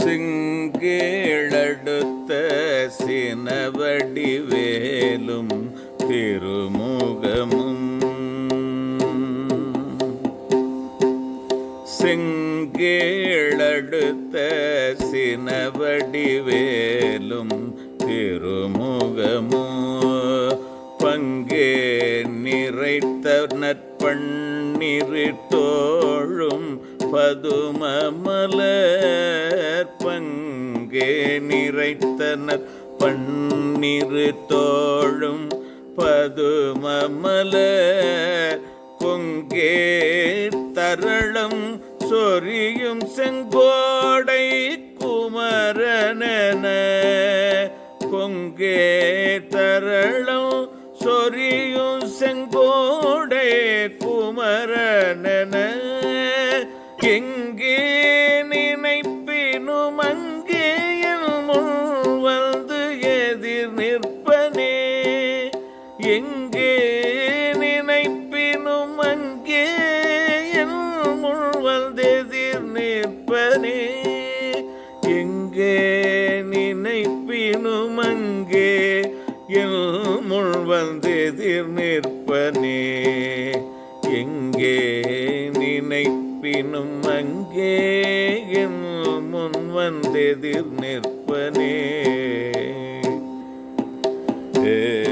செங்கேளடுத்த சினவடிவேலும் திருமுகமும். செங்கேளடுத்த சினவடிவேலும் திருமுகமோ. பங்கே நிறைத்த நற்பண்ணிருத்தோழும் பதுமமலர் அங்கே நிறைத்தனர் பன்னிரு தோழும் பதுமமல கொங்கே தரளம் சொரியும் செங்கோடை குமரனன கொங்கே தரளம் சொரியும் செங்கோடை குமரனன எங்கே எங்கே நினைப்பினும் அங்கே என் முன் வந்து நிற்பனே. எங்கே நினைப்பினும் அங்கே என் முன் வந்து நிற்பனே. எங்கே நினைப்பினும் அங்கே என் முன் வந்தெதிர் நிற்பனே. ஏ